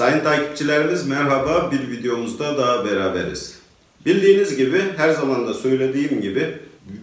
Sayın takipçilerimiz merhaba bir videomuzda daha beraberiz. Bildiğiniz gibi her zaman da söylediğim gibi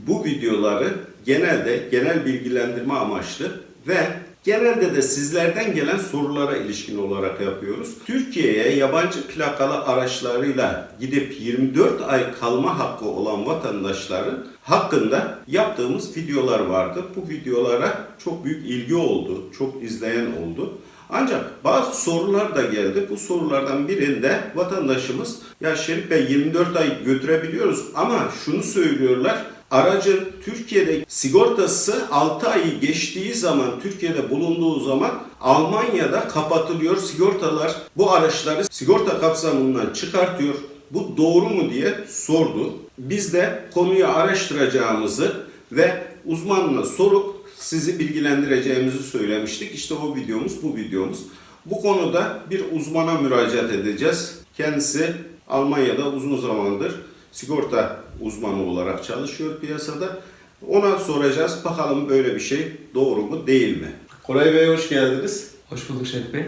bu videoları genelde genel bilgilendirme amaçlı ve genelde de sizlerden gelen sorulara ilişkin olarak yapıyoruz. Türkiye'ye yabancı plakalı araçlarıyla gidip 24 ay kalma hakkı olan vatandaşların hakkında yaptığımız videolar vardı. Bu videolara çok büyük ilgi oldu, çok izleyen oldu. Ancak bazı sorular da geldi. Bu sorulardan birinde vatandaşımız ya Şerif Bey 24 ay götürebiliyoruz ama şunu söylüyorlar. Aracın Türkiye'de sigortası 6 ayı geçtiği zaman Türkiye'de bulunduğu zaman Almanya'da kapatılıyor. Sigortalar bu araçları sigorta kapsamından çıkartıyor. Bu doğru mu diye sordu. Biz de konuyu araştıracağımızı ve uzmanına sorup sizi bilgilendireceğimizi söylemiştik. İşte o videomuz bu videomuz. Bu konuda bir uzmana müracaat edeceğiz. Kendisi Almanya'da uzun zamandır sigorta uzmanı olarak çalışıyor piyasada. Ona soracağız bakalım böyle bir şey doğru mu değil mi? Koray Bey hoş geldiniz. Hoş bulduk Şerif Bey.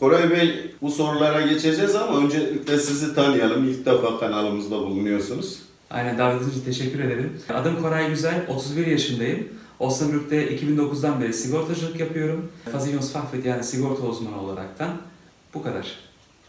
Koray Bey bu sorulara geçeceğiz ama öncelikle sizi tanıyalım. İlk defa kanalımızda bulunuyorsunuz. Aynen davetiniz için teşekkür ederim. Adım Koray Güzel, 31 yaşındayım. Osnabrück'te 2009'dan beri sigortacılık yapıyorum. Versicherungsfachwirt yani sigorta uzmanı olaraktan. Bu kadar.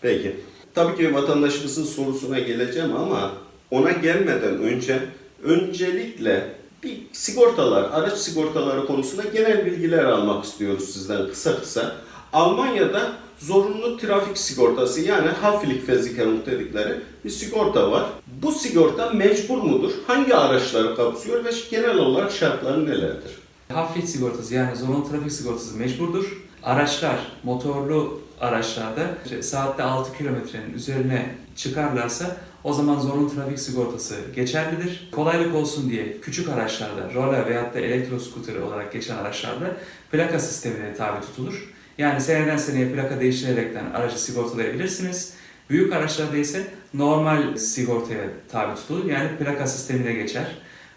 Peki. Tabii ki vatandaşımızın sorusuna geleceğim ama ona gelmeden önce öncelikle bir sigortalar, araç sigortaları konusunda genel bilgiler almak istiyoruz sizden kısa kısa. Almanya'da zorunlu trafik sigortası yani Haftpflichtversicherung dedikleri bir sigorta var. Bu sigorta mecbur mudur? Hangi araçları kapsıyor ve genel olarak şartları nelerdir? Haftpflicht sigortası yani zorunlu trafik sigortası mecburdur. Araçlar, motorlu araçlarda saatte 6 kilometrenin üzerine çıkarlarsa o zaman zorunlu trafik sigortası geçerlidir. Kolaylık olsun diye küçük araçlarda, roller veyahut da elektroskuter olarak geçen araçlarda plaka sistemine tabi tutulur. Yani seneden seneye plaka değiştirerekten aracı sigortalayabilirsiniz. Büyük araçlarda ise normal sigortaya tabi tutulur. Yani plaka sistemine geçer.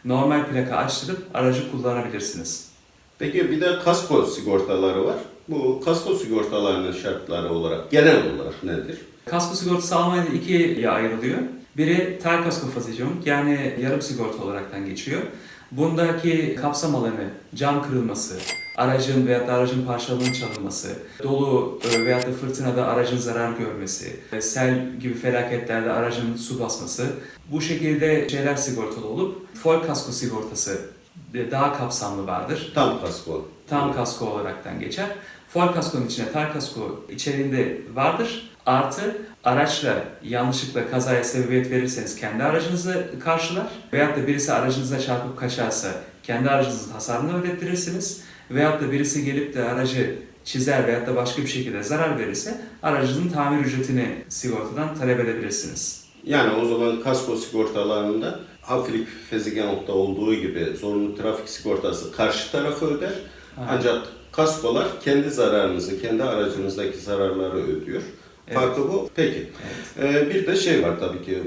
Normal plaka açtırıp aracı kullanabilirsiniz. Peki bir de kasko sigortaları var. Bu kasko sigortalarının şartları olarak genel olarak nedir? Kasko sigortası Almanya'da ikiye ayrılıyor. Biri Teilkaskoversicherung yani yarım sigorta olaraktan geçiyor. Bundaki kapsam alanı cam kırılması, aracın veya da aracın parçalarının çalınması, dolu e, veya da fırtınada aracın zarar görmesi, e, sel gibi felaketlerde aracın su basması bu şekilde şeyler sigortalı olup full kasko sigortası daha kapsamlı vardır. Tam kasko. Tam kasko olaraktan geçer. Full kaskonun içine tar kasko içeriğinde vardır. Artı araçla yanlışlıkla kazaya sebebiyet verirseniz kendi aracınızı karşılar. Veyahut da birisi aracınıza çarpıp kaçarsa kendi aracınızın hasarını ödettirirsiniz. Veyahut da birisi gelip de aracı çizer veyahut da başka bir şekilde zarar verirse aracınızın tamir ücretini sigortadan talep edebilirsiniz. Yani o zaman kasko sigortalarında hafif fezigenokta olduğu gibi zorunlu trafik sigortası karşı tarafı öder. Aynen. Ancak kaskolar kendi zararınızı, kendi aracınızdaki zararları ödüyor. Evet. Farkı bu. Peki. Ee, bir de şey var tabii ki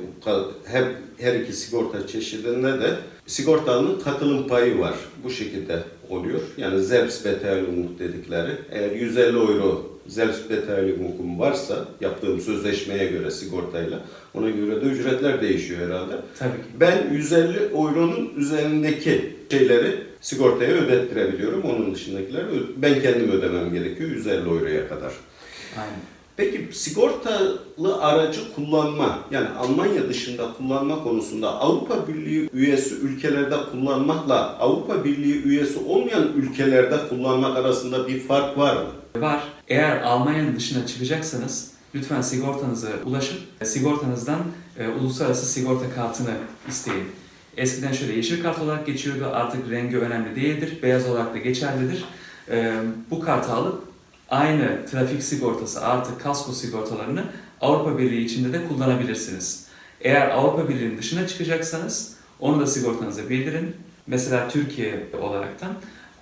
hem her iki sigorta çeşidinde de sigortanın katılım payı var. Bu şekilde oluyor. Yani Selbstbeteiligung dedikleri. Eğer 150 euro Selbstbeteiligung'um varsa yaptığım sözleşmeye göre sigortayla ona göre de ücretler değişiyor herhalde. Tabii ki. Ben 150 euronun üzerindeki şeyleri sigortaya ödettirebiliyorum. Onun dışındakileri ben kendim ödemem gerekiyor 150 euroya kadar. Aynen. Peki sigortalı aracı kullanma, yani Almanya dışında kullanma konusunda Avrupa Birliği üyesi ülkelerde kullanmakla Avrupa Birliği üyesi olmayan ülkelerde kullanmak arasında bir fark var mı? Var. Eğer Almanya'nın dışına çıkacaksanız lütfen sigortanıza ulaşıp sigortanızdan e, uluslararası sigorta kartını isteyin. Eskiden şöyle yeşil kart olarak geçiyordu. Artık rengi önemli değildir. Beyaz olarak da geçerlidir. E, bu kartı alıp aynı trafik sigortası artı kasko sigortalarını Avrupa Birliği içinde de kullanabilirsiniz. Eğer Avrupa Birliği'nin dışına çıkacaksanız onu da sigortanıza bildirin. Mesela Türkiye olaraktan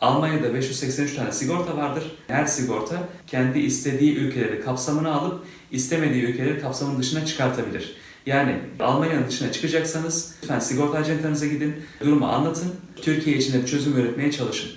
Almanya'da 583 tane sigorta vardır. Her sigorta kendi istediği ülkeleri kapsamına alıp istemediği ülkeleri kapsamın dışına çıkartabilir. Yani Almanya'nın dışına çıkacaksanız lütfen sigorta acentanıza gidin, durumu anlatın, Türkiye için de bir çözüm üretmeye çalışın.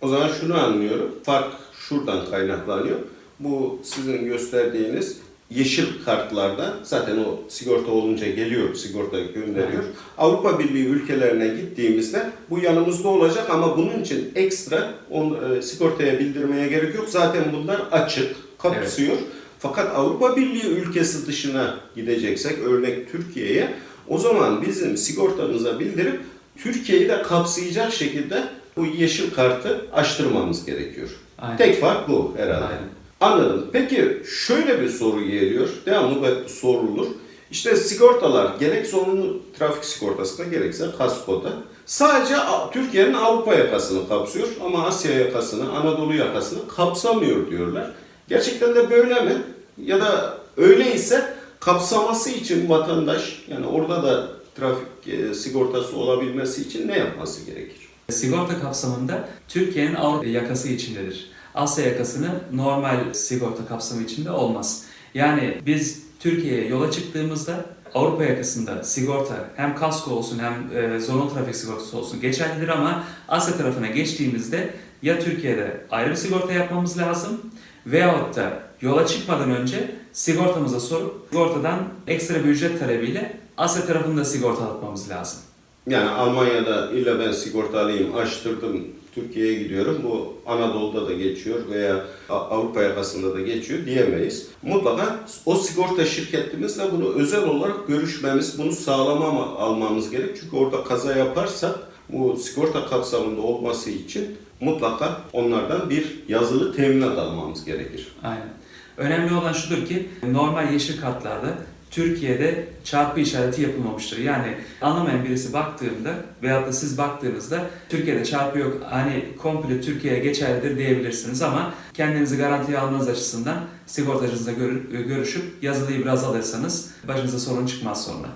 O zaman şunu anlıyorum, fark şuradan kaynaklanıyor. Bu sizin gösterdiğiniz yeşil kartlarda zaten o sigorta olunca geliyor, sigorta gönderiyor. Avrupa Birliği ülkelerine gittiğimizde bu yanımızda olacak ama bunun için ekstra on, e, sigortaya bildirmeye gerek yok. Zaten bunlar açık, kapsıyor. Fakat Avrupa Birliği ülkesi dışına gideceksek, örnek Türkiye'ye, o zaman bizim sigortamıza bildirip Türkiye'yi de kapsayacak şekilde bu yeşil kartı açtırmamız gerekiyor. Aynen. Tek fark bu herhalde. Aynen. Anladım. Peki şöyle bir soru geliyor. Devamlı sorulur. İşte sigortalar gerek zorunlu trafik sigortasında gerekse kaskoda sadece Türkiye'nin Avrupa yakasını kapsıyor ama Asya yakasını, Anadolu yakasını kapsamıyor diyorlar. Gerçekten de böyle mi? Ya da öyleyse kapsaması için vatandaş yani orada da trafik e, sigortası olabilmesi için ne yapması gerekir? Sigorta kapsamında Türkiye'nin Avrupa yakası içindedir. Asya yakasını normal sigorta kapsamı içinde olmaz. Yani biz Türkiye'ye yola çıktığımızda Avrupa yakasında sigorta hem kasko olsun hem e, zorunlu trafik sigortası olsun geçerlidir ama Asya tarafına geçtiğimizde ya Türkiye'de ayrı bir sigorta yapmamız lazım veyahut da yola çıkmadan önce sigortamıza sorup sigortadan ekstra bir ücret talebiyle Asya tarafında sigortalatmamız lazım. Yani Almanya'da illa ben sigorta alayım, açtırdım, Türkiye'ye gidiyorum. Bu Anadolu'da da geçiyor veya Avrupa yakasında da geçiyor diyemeyiz. Mutlaka o sigorta şirketimizle bunu özel olarak görüşmemiz, bunu sağlama almamız gerek. Çünkü orada kaza yaparsak bu sigorta kapsamında olması için mutlaka onlardan bir yazılı teminat almamız gerekir. Aynen. Önemli olan şudur ki normal yeşil kartlarda Türkiye'de çarpı işareti yapılmamıştır. Yani anlamayan birisi baktığında veyahut da siz baktığınızda Türkiye'de çarpı yok hani komple Türkiye'ye geçerlidir diyebilirsiniz ama kendinizi garantiye almanız açısından sigortacınızla gör- görüşüp yazılıyı biraz alırsanız başınıza sorun çıkmaz sonra.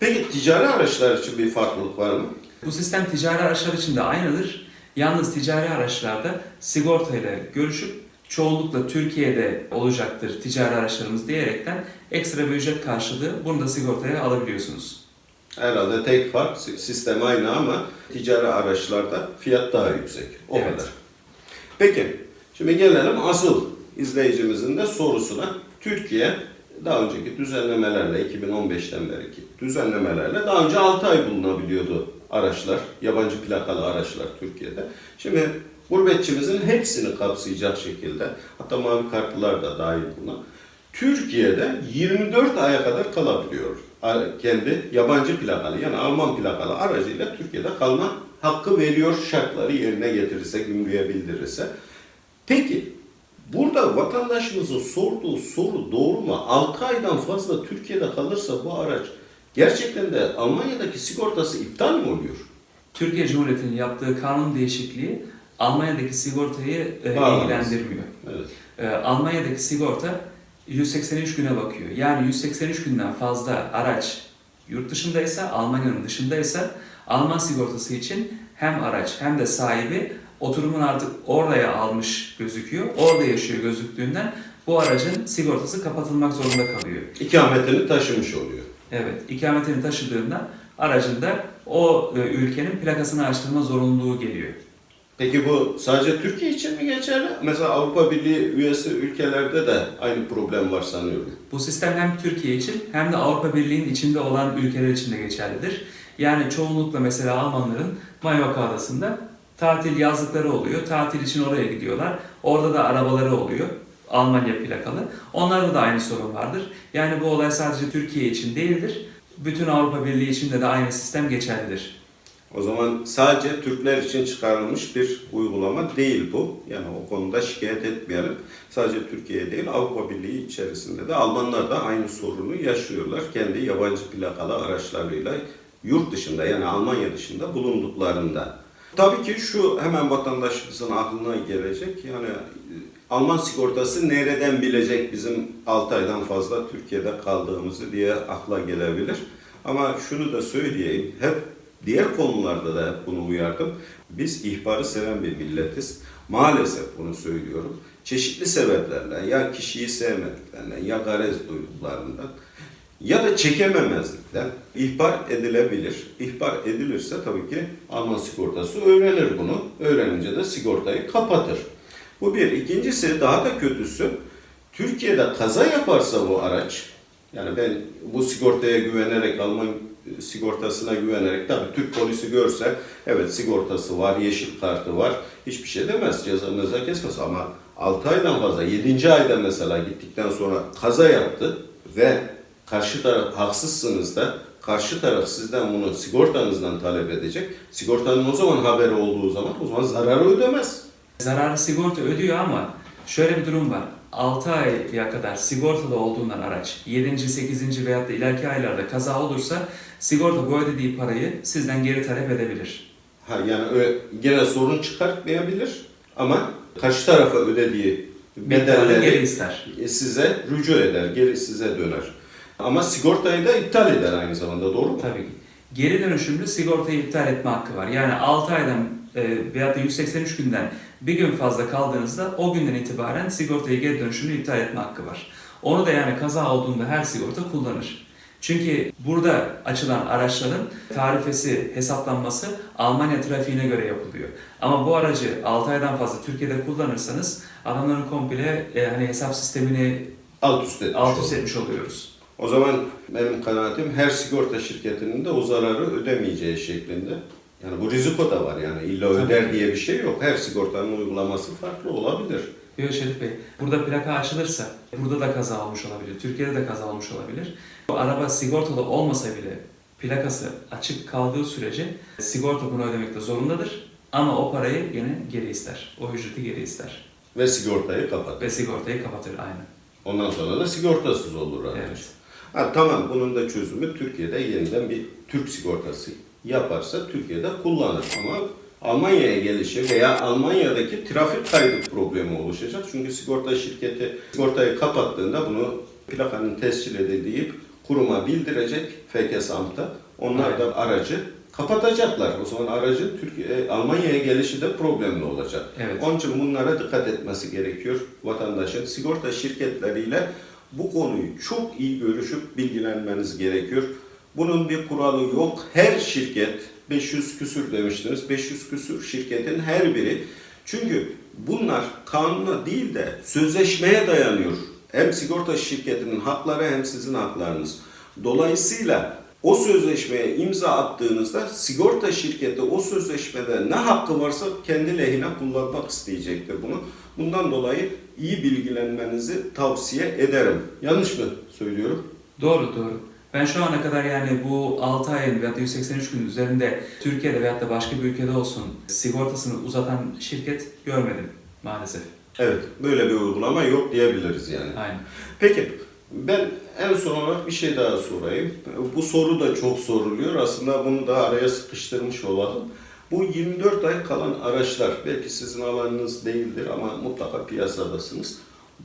Peki ticari araçlar için bir farklılık var mı? Bu sistem ticari araçlar için de aynıdır. Yalnız ticari araçlarda sigortayla görüşüp çoğunlukla Türkiye'de olacaktır ticari araçlarımız diyerekten ekstra bir ücret karşılığı bunu da sigortaya alabiliyorsunuz. Herhalde tek fark si- sistem aynı ama ticari araçlarda fiyat daha yüksek. O Evet. kadar. Peki, şimdi gelelim asıl izleyicimizin de sorusuna. Türkiye daha önceki düzenlemelerle, 2015'ten beriki düzenlemelerle daha önce 6 ay bulunabiliyordu araçlar, yabancı plakalı araçlar Türkiye'de. Şimdi gurbetçimizin hepsini kapsayacak şekilde, hatta mavi kartlılar da dahil buna, Türkiye'de 24 aya kadar kalabiliyor. Kendi yabancı plakalı yani Alman plakalı aracıyla Türkiye'de kalma hakkı veriyor şartları yerine getirirse, gümrüğe bildirirse. Peki burada vatandaşımızın sorduğu soru doğru mu? 6 aydan fazla Türkiye'de kalırsa bu araç gerçekten de Almanya'daki sigortası iptal mi oluyor? Türkiye Cumhuriyeti'nin yaptığı kanun değişikliği Almanya'daki sigortayı e, Bağlamaz. ilgilendirmiyor. Evet. E, Almanya'daki sigorta 183 güne bakıyor. Yani 183 günden fazla araç yurt dışındaysa, Almanya'nın dışındaysa Alman sigortası için hem araç hem de sahibi oturumun artık oraya almış gözüküyor. Orada yaşıyor gözüktüğünden bu aracın sigortası kapatılmak zorunda kalıyor. İkametini taşımış oluyor. Evet, ikametini taşıdığında aracın da o e, ülkenin plakasını açtırma zorunluluğu geliyor. Peki bu sadece Türkiye için mi geçerli? Mesela Avrupa Birliği üyesi ülkelerde de aynı problem var sanıyorum. Bu sistem hem Türkiye için hem de Avrupa Birliği'nin içinde olan ülkeler için de geçerlidir. Yani çoğunlukla mesela Almanların Mallorca adasında tatil yazlıkları oluyor. Tatil için oraya gidiyorlar. Orada da arabaları oluyor. Almanya plakalı. Onlarda da aynı sorun vardır. Yani bu olay sadece Türkiye için değildir. Bütün Avrupa Birliği içinde de aynı sistem geçerlidir. O zaman sadece Türkler için çıkarılmış bir uygulama değil bu. Yani o konuda şikayet etmeyelim. Sadece Türkiye değil Avrupa Birliği içerisinde de Almanlar da aynı sorunu yaşıyorlar. Kendi yabancı plakalı araçlarıyla yurt dışında yani Almanya dışında bulunduklarında. Tabii ki şu hemen vatandaşımızın aklına gelecek. Yani e, Alman sigortası nereden bilecek bizim 6 aydan fazla Türkiye'de kaldığımızı diye akla gelebilir. Ama şunu da söyleyeyim. Hep diğer konularda da hep bunu uyardım. Biz ihbarı seven bir milletiz. Maalesef bunu söylüyorum. Çeşitli sebeplerle ya kişiyi sevmediklerinden ya garez duyduklarından ya da çekememezlikten ihbar edilebilir. İhbar edilirse tabii ki Alman sigortası öğrenir bunu. Öğrenince de sigortayı kapatır. Bu bir. İkincisi daha da kötüsü Türkiye'de kaza yaparsa bu araç, yani ben bu sigortaya güvenerek, Alman sigortasına güvenerek, tabii Türk polisi görse, evet sigortası var, yeşil kartı var, hiçbir şey demez, ceza meza kesmez ama 6 aydan fazla, 7. ayda mesela gittikten sonra kaza yaptı ve karşı taraf haksızsınız da karşı taraf sizden bunu sigortanızdan talep edecek. Sigortanın o zaman haberi olduğu zaman o zaman zararı ödemez. Zararı sigorta ödüyor ama şöyle bir durum var. 6 aya kadar sigortalı olduğundan araç 7. 8. veyahut da ileriki aylarda kaza olursa sigorta bu ödediği parayı sizden geri talep edebilir. Ha yani ö- gene sorun çıkartmayabilir ama karşı tarafa ödediği Miktarını geri bedelleri ister. size rücu eder, geri size döner. Ama sigortayı da iptal eder aynı zamanda doğru mu? Tabii ki. Geri dönüşümlü sigortayı iptal etme hakkı var. Yani 6 aydan e, veyahut da 183 günden bir gün fazla kaldığınızda o günden itibaren sigortayı geri dönüşümlü iptal etme hakkı var. Onu da yani kaza olduğunda her sigorta kullanır. Çünkü burada açılan araçların tarifesi, hesaplanması Almanya trafiğine göre yapılıyor. Ama bu aracı 6 aydan fazla Türkiye'de kullanırsanız adamların komple e, hani hesap sistemini Alt üst etmiş alt üst etmiş oluyoruz. O zaman benim kanaatim her sigorta şirketinin de o zararı ödemeyeceği şeklinde. Yani bu riziko da var yani illa öder diye bir şey yok. Her sigortanın uygulaması farklı olabilir. Yok Şerif Bey, burada plaka açılırsa burada da kaza olmuş olabilir, Türkiye'de de kaza olmuş olabilir. Bu araba sigortalı olmasa bile plakası açık kaldığı sürece sigorta bunu ödemekte zorundadır. Ama o parayı yine geri ister. O ücreti geri ister. Ve sigortayı kapat. Ve sigortayı kapatır aynen. Ondan sonra da sigortasız olur araç. Evet. Ha, tamam bunun da çözümü Türkiye'de yeniden bir Türk sigortası yaparsa Türkiye'de kullanır ama Almanya'ya gelişi veya Almanya'daki trafik kaydı problemi oluşacak. Çünkü sigorta şirketi sigortayı kapattığında bunu plakanın tescil edildiği kuruma bildirecek FKSAM'da. Onlar da aracı kapatacaklar. O zaman aracın Türkiye, Almanya'ya gelişi de problemli olacak. Evet. Onun için bunlara dikkat etmesi gerekiyor vatandaşın. Sigorta şirketleriyle bu konuyu çok iyi görüşüp bilgilenmeniz gerekiyor. Bunun bir kuralı yok. Her şirket 500 küsür demiştiniz. 500 küsür şirketin her biri. Çünkü bunlar kanuna değil de sözleşmeye dayanıyor. Hem sigorta şirketinin hakları hem sizin haklarınız. Dolayısıyla o sözleşmeye imza attığınızda sigorta şirketi o sözleşmede ne hakkı varsa kendi lehine kullanmak isteyecektir bunu. Bundan dolayı iyi bilgilenmenizi tavsiye ederim. Yanlış mı söylüyorum? Doğru doğru. Ben şu ana kadar yani bu 6 ayın veya da 183 gün üzerinde Türkiye'de veyahut da başka bir ülkede olsun sigortasını uzatan şirket görmedim maalesef. Evet, böyle bir uygulama yok diyebiliriz yani. Aynen. Peki, ben en son olarak bir şey daha sorayım. Bu soru da çok soruluyor. Aslında bunu da araya sıkıştırmış olalım. Bu 24 ay kalan araçlar, belki sizin alanınız değildir ama mutlaka piyasadasınız.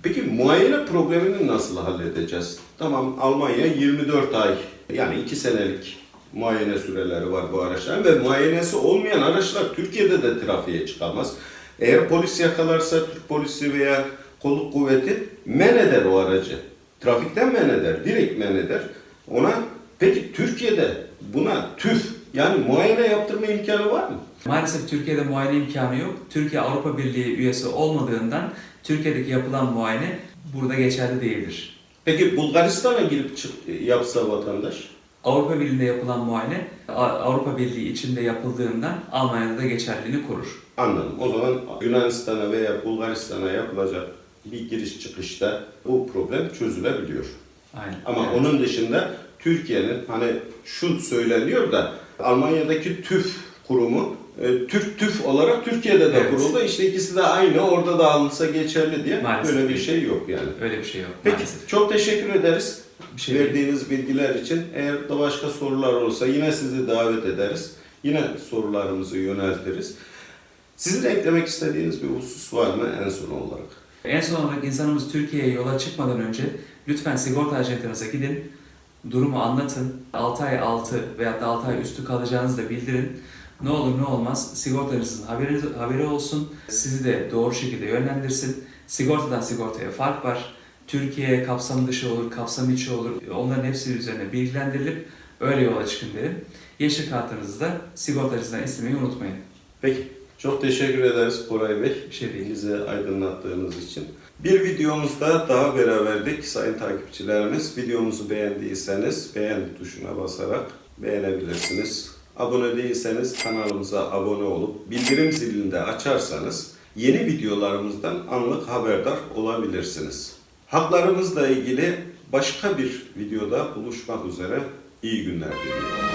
Peki muayene problemini nasıl halledeceğiz? Tamam Almanya 24 ay, yani 2 senelik muayene süreleri var bu araçların ve muayenesi olmayan araçlar Türkiye'de de trafiğe çıkamaz. Eğer polis yakalarsa Türk polisi veya kolluk kuvveti men eder o aracı. Trafikten men eder, direkt men eder. Ona peki Türkiye'de buna TÜV yani muayene yaptırma imkanı var mı? Maalesef Türkiye'de muayene imkanı yok. Türkiye Avrupa Birliği üyesi olmadığından Türkiye'deki yapılan muayene burada geçerli değildir. Peki Bulgaristan'a girip çık, yapsa vatandaş? Avrupa Birliği'nde yapılan muayene Avrupa Birliği içinde yapıldığından Almanya'da da geçerliliğini korur. Anladım. O zaman Yunanistan'a veya Bulgaristan'a yapılacak bir giriş çıkışta bu problem çözülebiliyor. Aynen. Ama Evet. onun dışında Türkiye'nin hani şu söyleniyor da Almanya'daki TÜV kurumu Türk TÜV olarak Türkiye'de de Evet. kuruldu. İşte ikisi de aynı orada da alınsa geçerli diye Maalesef böyle bir değil. şey yok yani. öyle bir şey yok Peki maalesef. çok teşekkür ederiz Bir şey değil. verdiğiniz bilgiler için. Eğer de başka sorular olursa yine sizi davet ederiz. Yine sorularımızı yöneltiriz. Sizin eklemek istediğiniz bir husus var mı en son olarak? En son olarak insanımız Türkiye'ye yola çıkmadan önce lütfen sigorta acentinize gidin. Durumu anlatın. 6 ay altı veya da 6 ay üstü kalacağınızı da bildirin. Ne olur ne olmaz sigortanızın haberi, haberi olsun. Sizi de doğru şekilde yönlendirsin. Sigortadan sigortaya fark var. Türkiye kapsam dışı olur, kapsam içi olur. Onların hepsi üzerine bilgilendirilip öyle yola çıkın derim. Yeşil kartınızı da sigortacınızdan istemeyi unutmayın. Peki Çok teşekkür ederiz Koray Bey. Bir aydınlattığınız için. Bir videomuzda daha beraberdik sayın takipçilerimiz. Videomuzu beğendiyseniz beğen tuşuna basarak beğenebilirsiniz. Abone değilseniz kanalımıza abone olup bildirim zilini de açarsanız yeni videolarımızdan anlık haberdar olabilirsiniz. Haklarımızla ilgili başka bir videoda buluşmak üzere iyi günler diliyorum.